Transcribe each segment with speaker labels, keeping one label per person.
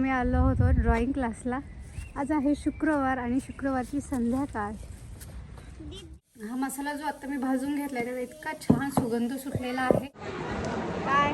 Speaker 1: मी आलो होतो ड्रॉइंग क्लासला. आज आहे शुक्रवार आणि शुक्रवारची संध्याकाळ. हा मसाला जो आता मी भाजून घेतलाय त्याचा इतका छान सुगंध सुटलेला आहे. काय?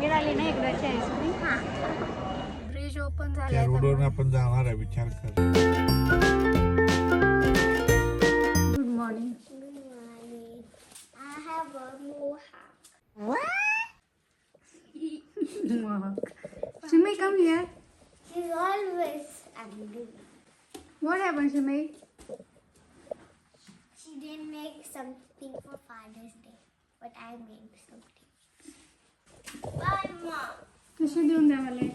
Speaker 1: मिळाली ना आईस्क्रीम ब्रिज ओपन
Speaker 2: आपण जाणार आहे विचार कर.
Speaker 1: Good morning
Speaker 3: I have a mohawk.
Speaker 1: Shimei, come here.
Speaker 3: She's always angry.
Speaker 1: What happened, Shimei?
Speaker 3: She didn't make something for Father's Day, but I made something. Bye, Mom.
Speaker 1: कशी देऊन द्या मला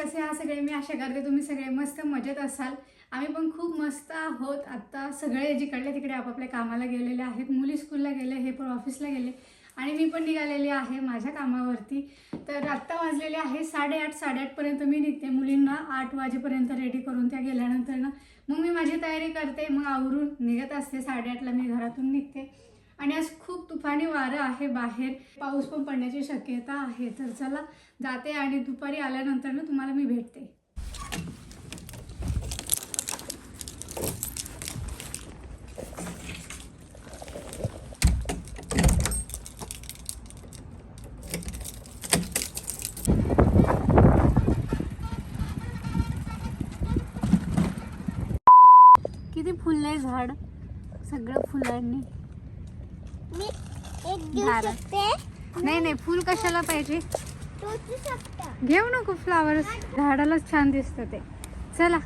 Speaker 1: कसे आहात सगळे? मी आशा करते तुम्ही सगळे मस्त मजेत असाल. आम्ही पण खूप मस्त आहोत. आत्ता सगळे जिकडले तिकडे आपापल्या कामाला गेलेले आहेत. मुली स्कूलला गेले हे पण ऑफिसला गेले. आणि मी पण निघालेली आहे माझ्या कामावरती. तर आत्ता वाजलेले आहे साडेआठ साडेआठपर्यंत मी निघते मुलींना. आठ वाजेपर्यंत रेडी करून त्या गेल्यानंतर ना मग मी माझी तयारी करते. मग आवरून निघत असते. साडेआठला मी घरातून निघते. आणि आज खूप तुफानी वारं आहे बाहेर. पाऊस पण पडण्याची शक्यता आहे. तर चला जाते आणि दुपारी आल्यानंतर ना तुम्हाला मी भेटते. किती फुललंय झाड. सगळं फुलांनी. नाही नाही फुल कशाला पाहिजे? घेऊ नको फ्लावर्स झाडालाच छान दिसतं ते. चला.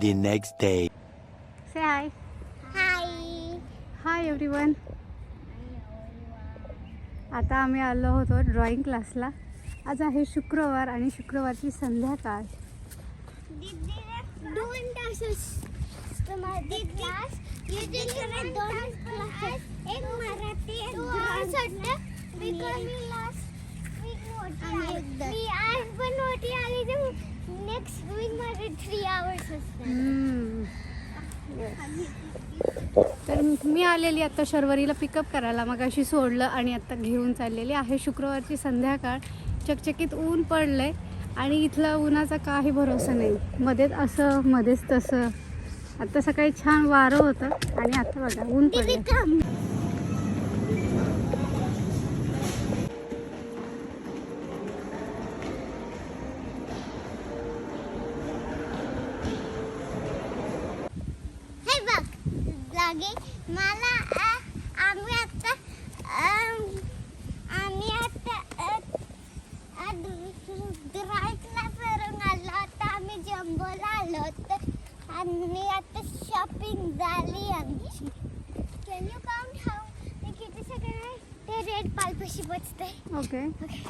Speaker 4: The next day.
Speaker 1: Say hi
Speaker 3: hi
Speaker 1: hi everyone आता आम्ही आलो होतो ड्रॉइंग क्लासला आज आहे शुक्रवार आणि शुक्रवारची संध्याकाळ.
Speaker 3: दोन तास एक मराठी मी आज पण मोठी आली तर नेक्स्ट वीकमध्ये थ्री आवर्स असतात
Speaker 1: तर मी आलेली आता शर्वरीला पिकअप करायला. मग अशी सोडलं आणि आता घेऊन चाललेली आहे. शुक्रवारची संध्याकाळ. चकचकीत ऊन पडलंय आणि इथला उन्हाचा काही भरोसा नाही. मध्येच असं मध्येच तसं. आता सकाळी छान वारं होतं आणि आता बघा ऊन पडलं Can you count
Speaker 3: how Nikita second the red paper? She puts there? Okay. Okay.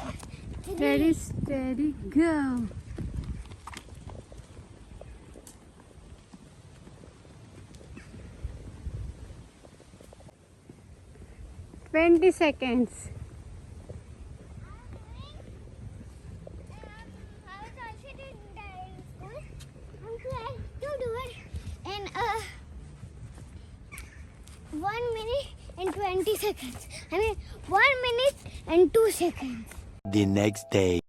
Speaker 3: Three. Ready, steady, go. Twenty seconds. 20 seconds. I mean, one minute and two seconds.
Speaker 4: The next day.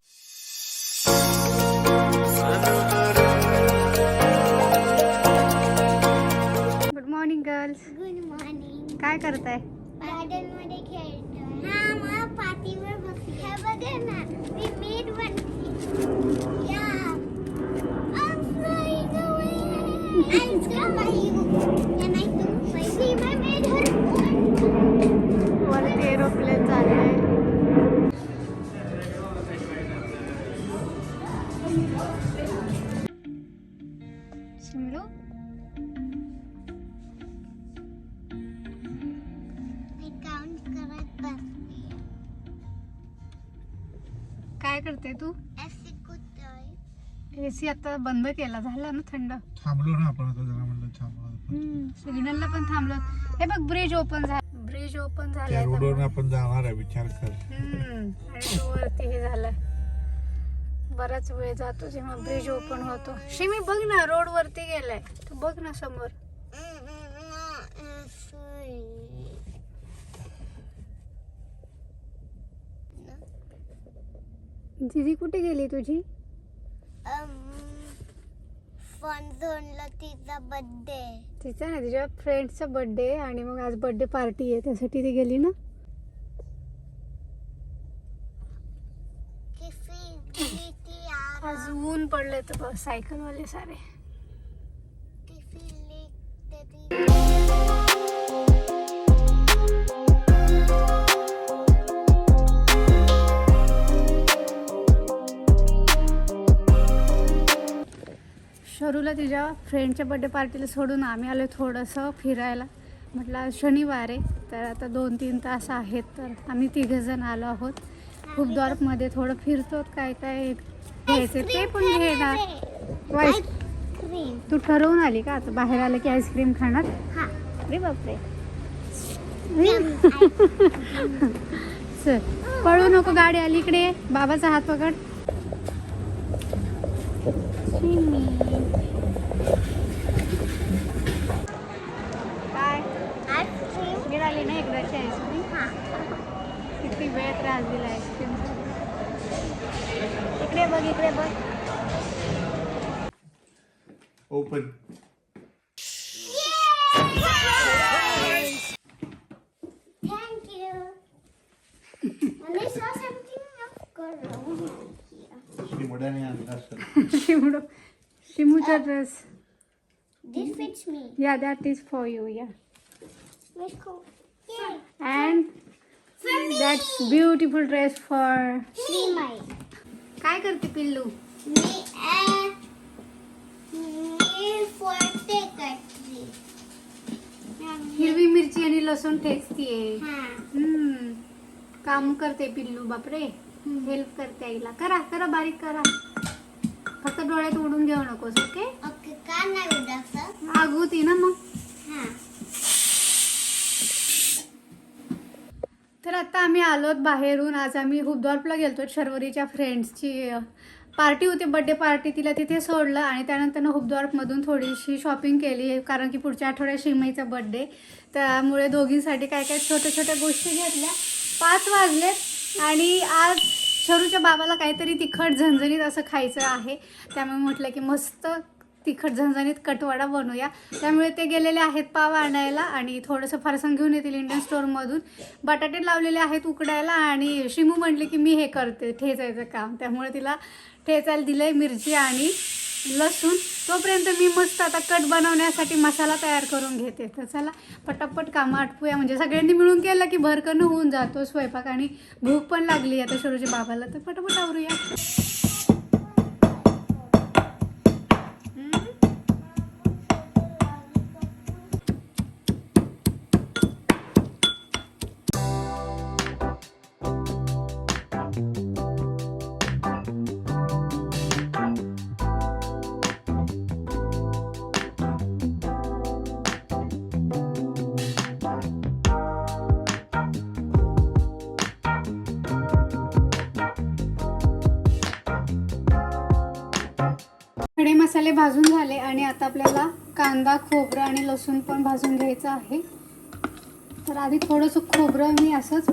Speaker 1: Good morning girls
Speaker 3: Good morning.
Speaker 1: काय करताय
Speaker 3: garden मध्ये खेळतोय हा मला पाठीवर बसली हे बघा ना मी मेड बनते या I'm flying away. I'm flying. Can
Speaker 1: काय करते तू? एसी आता बंद केला झाला ना थंड?
Speaker 2: थांबलो ना आपण आता जरा म्हणलं थांबलो
Speaker 1: सिग्नलला पण थांबलो. हे बघ ब्रिज ओपन झाला ब्रिज ओपन झालाय
Speaker 2: रोडवर आपण जाणार आहे विचार कर.
Speaker 1: हम्म, आणि वरती हे झालाय. बराच वेळ जातो जेव्हा ब्रिज ओपन होतो. शिमी बघ ना रोड वरती गेलाय. तू बघ ना समोर. दीदी कुठे गेली तुझी?
Speaker 3: फन झोनला तिचा बर्थडे
Speaker 1: तिचा ना तिच्या फ्रेंडचा बर्थडे आणि मग आज बर्थडे पार्टी आहे त्यासाठी ती गेली ना? आज ऊन पडले तर सायकलवाले सारे. शरूला तिच्या फ्रेंडच्या बड्डे पार्टीला सोडून आम्ही आलो थोडंसं फिरायला. म्हटलं शनिवार आहे तर आता दोन तीन तास आहेत तर आम्ही तिघंजण आलो आहोत. खूप मध्ये थोडं फिरतो काय काय घ्यायचं ते पण घेणार. तू ठरवून आली का? आता बाहेर आलं की आईस्क्रीम खाणार?
Speaker 3: हा.
Speaker 1: अरे बापरे. चल पळू नको गाडी आली इकडे. बाबाचा हात पकड काय
Speaker 3: आईस्क्रीम
Speaker 1: मिळाली ना एकदाची आईस्क्रीम किती वेळ त्रास दिला आईस्क्रीम इकडे बघ इकडे बघ.
Speaker 2: ओपन
Speaker 1: शिमडो शिमूचा dress
Speaker 3: This fits me.
Speaker 1: Yeah that is for you yeah
Speaker 3: Let's go.
Speaker 1: That's beautiful
Speaker 3: dress for.
Speaker 1: काय करते पिल्लू. हिरवी मिरची आणि लसूण ठेचतीये
Speaker 3: हा.
Speaker 1: हम्म. काम करते पिल्लू बापरे हेल्प करते आईला करा करा बारीक करा फक्त डोळ्यात उडून घेऊ नकोस ओके
Speaker 3: ओके का नाही उडायचं
Speaker 1: आग होती ना मग
Speaker 3: हा
Speaker 1: तर आता आम्ही आलोत बाहेरून. आज आम्ही हुबदॉर्पला गेलतो शर्वरीच्या फ्रेंड्सची पार्टी होती बड्डे पार्टी तिला तिथे सोडलं आणि त्यानंतर हुबदॉर्पमधून थोडीशी शॉपिंग केली कारण की पुढच्या आठवड्यात शिमईचा बड्डे त्यामुळे दोघींसाठी काय काय छोट्या छोट्या गोष्टी घेतल्या. पाच वाजलेत आणि आज शरूच्या बाबाला काहीतरी तिखट झणझणीत असं खायचं आहे. त्यामुळे म्हटलं की मस्त तिखट झणझणीत कटवाडा बनवूया. त्यामुळे ते गेलेले आहेत पाव आणायला आणि थोडंसं फारसण घेऊन येतील इंडियन स्टोअरमधून बटाटे लावलेले आहेत उकडायला आणि शिमू म्हटले की मी हे करते ठेचायचं काम. त्यामुळे तिला ठेचायला दिलंय मिरची आणि लसूण. तोपर्यंत मी मस्त आता कट बनवण्यासाठी मसाला तयार करून घेते. तर चला पटापट कामं आटपूया. म्हणजे सगळ्यांनी मिळून केलं की भरकन होऊन जातो स्वयंपाक आणि भूक पण लागली आता शरूच्या बाबाला. तर पटापट आवरूया. मसाले भाजून झाले आणि आता आपल्याला कांदा खोबरं आणि लसूण पण भाजून घ्यायचं आहे. तर आधी थोडंसं खोबरं मी असंच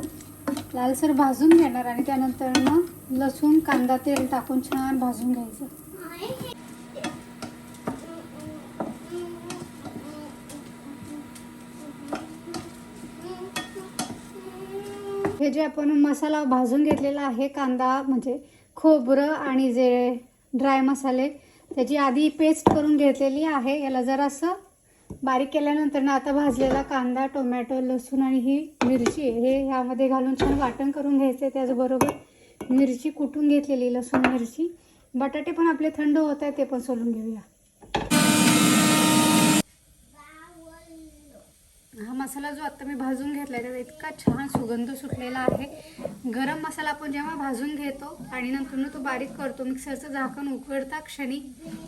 Speaker 1: लालसर भाजून घेणार आणि त्यानंतर मग लसूण कांदा तेल टाकून छान भाजून घ्यायचं. हे जे आपण मसाला भाजून घेतलेला आहे कांदा म्हणजे खोबरं आणि जे ड्राय मसाले त्याची आधी पेस्ट करून घेतलेली आहे. याला जरासं बारीक केल्यानंतर ना आता भाजलेला कांदा टोमॅटो लसूण आणि ही मिरची हे ह्यामध्ये घालून छान वाटण करून घ्यायचे त्याचबरोबर मिरची कुटून घेतलेली लसूण मिरची. बटाटे पण आपले थंड होत आहे ते पण सोलून घेऊया हा मसाला जो आत्ता मी भाजून घेतला आहे त्याचा इतका छान सुगंध सुटलेला आहे. गरम मसाला आपण जेव्हा भाजून घेतो आणि नंतर तो बारीक करतो मिक्सरचं झाकण उघडता क्षणी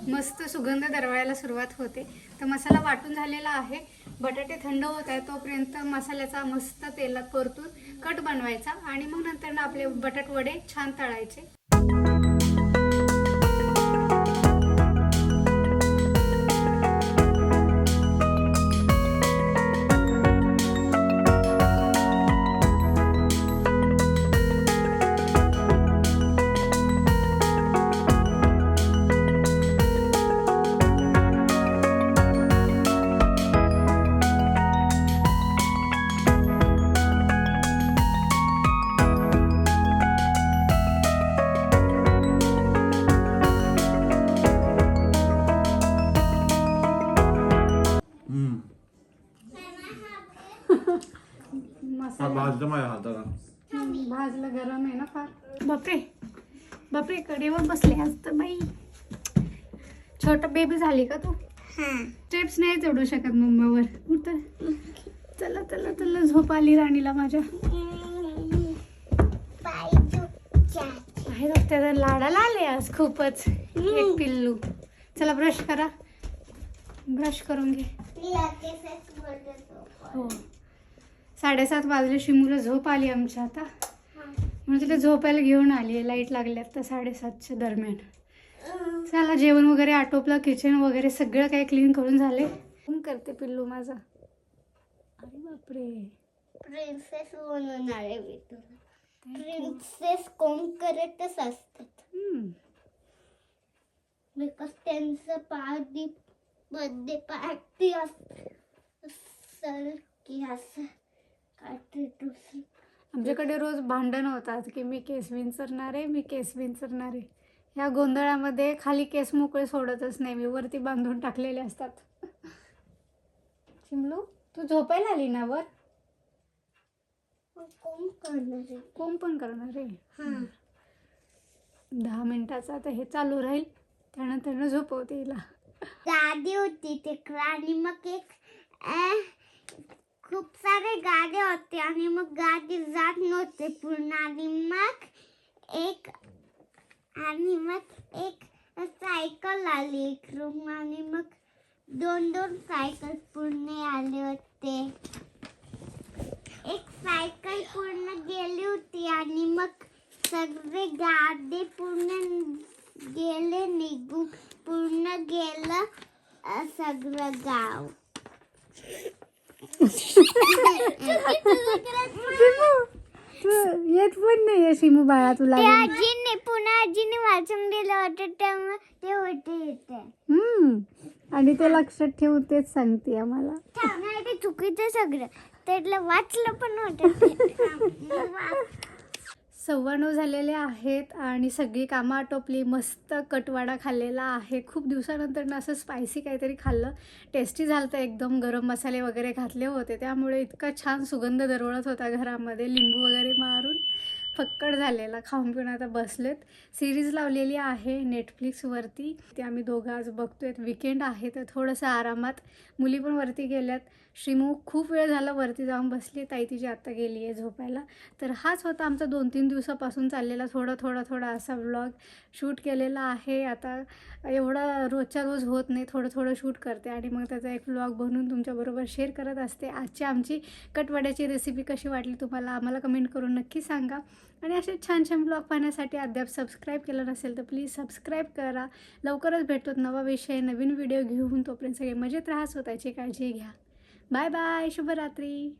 Speaker 1: मस्त सुगंध दरवळायला सुरुवात होते. तर मसाला वाटून झालेला आहे. बटाटे थंड होत आहे तोपर्यंत मसाल्याचा मस्त तेलात परतून कट बनवायचा आणि मग नंतर आपले बटाट वडे छान तळायचे.
Speaker 2: भाजलं माझ्या हाताला.
Speaker 1: भाजलं गरम आहे ना फार. बापरे. बापरे कडेवर बसले आज तर बाई. छोट बेबी झाली का तू? स्टेप्स नाही चढू शकत मम्मावर. उतर चला चला चला झोप आली राणीला माझ्या. त्याचा लाडाला आले आज खूपच. एक पिल्लू. चला ब्रश करा. ब्रश करून घे. हो. साडेसात वाजले शिमूला झोप आली आमच्या आता. म्हणून तिला झोपायला घेऊन आली आहे लाइट लागली आता साडेसातच्या दरम्यान. चला जेवण वगैरे आटोपलं किचन वगैरे सगळं काही क्लीन करून झाले. कोण करते पिल्लू माझा? अरे बापरे.
Speaker 3: प्रिन्सेस म्हणून आले मी तुला. प्रिन्सेस कोण करतच असतात.
Speaker 1: हम्म.
Speaker 3: बिकॉज त्यांचं पार्टी बर्थडे पार्टी असेल की असं.
Speaker 1: आमच्याकडे रोज भांडण होतात की मी केस विंचरणार आहे मी केस विंचरणार. आहे ह्या गोंधळामध्ये खाली केस मोकळे सोडतच नाही मी वरती बांधून टाकलेले असतात. चिमलू तू झोपायला आली ना वर?
Speaker 3: कोण
Speaker 1: पण करणार आहे. दहा मिनिटाचं आता हे चालू राहील त्यानंतर झोपवते हिला.
Speaker 3: गाडी होती तिकडे आणि मग एक खूप सारे गाड्या होते आणि मग गाडी जात नव्हते पूर्ण. आणि मग एक आणि मग एक सायकल आली एक रूम आणि मग दोन दोन सायकल पूर्ण आले होते. एक सायकल पूर्ण गेली होती आणि मग सगळे गाडी पूर्ण गेले निघून पूर्ण गेलं सगळं गाव.
Speaker 1: येत पण नाही शिमू बाळा तुला
Speaker 3: ते आजीने पुन्हा आजीने वाचून दिलं होतं त्यामुळे ते होते येते
Speaker 1: हम्म. आणि ते लक्षात ठेवून तेच सांगते आम्हाला.
Speaker 3: ते चुकीचं सगळं. त्यातलं वाचलं पण होतं
Speaker 1: सव्वा नऊ झालेले आहेत आणि सगळी कामं आटोपली मस्त कटवाडा खाल्लेला आहे. खूप दिवसानंतर ना असं स्पायसी काहीतरी खाल्लं. टेस्टी झालं तर एकदम गरम मसाले वगैरे घातले होते. त्यामुळे इतका छान सुगंध दरवळत होता घरामध्ये. लिंबू वगैरे मारून फक्कड झालेला खाऊन पिऊन आता बसलेत. सिरीज लावलेली आहे नेटफ्लिक्सवरती ते आम्ही दोघं आज बघतोय. विकेंड आहे तर थोडंसं आरामात. मुली पण वरती गेल्यात. श्रीमू खूप वेळ झाला वरती जाऊन बसली. ताई तिची आत्ता गेली आहे झोपायला. तर हाच होता आमचा दोन तीन दिवसापासून चाललेला थोडा थोडा थोडा असा व्लॉग शूट केलेला आहे. आता एवढं रोजच्या रोज होत नाही. थोडं थोडं शूट करते आणि मग त्याचा एक व्लॉग बनवून तुमच्याबरोबर शेअर करत असते. आजची आमची कटवड्याची रेसिपी कशी वाटली तुम्हाला? आम्हाला कमेंट करून नक्की सांगा. आणि असे छान छान ब्लॉग पाहण्यासाठी अद्याप सबस्क्राईब केलं नसेल तर प्लीज सबस्क्राईब करा. लवकरच भेटतो नवा विषय नवीन व्हिडिओ घेऊन. तोपर्यंत सगळे मजेत राहा स्वतःची काळजी घ्या. बाय बाय शुभरात्री.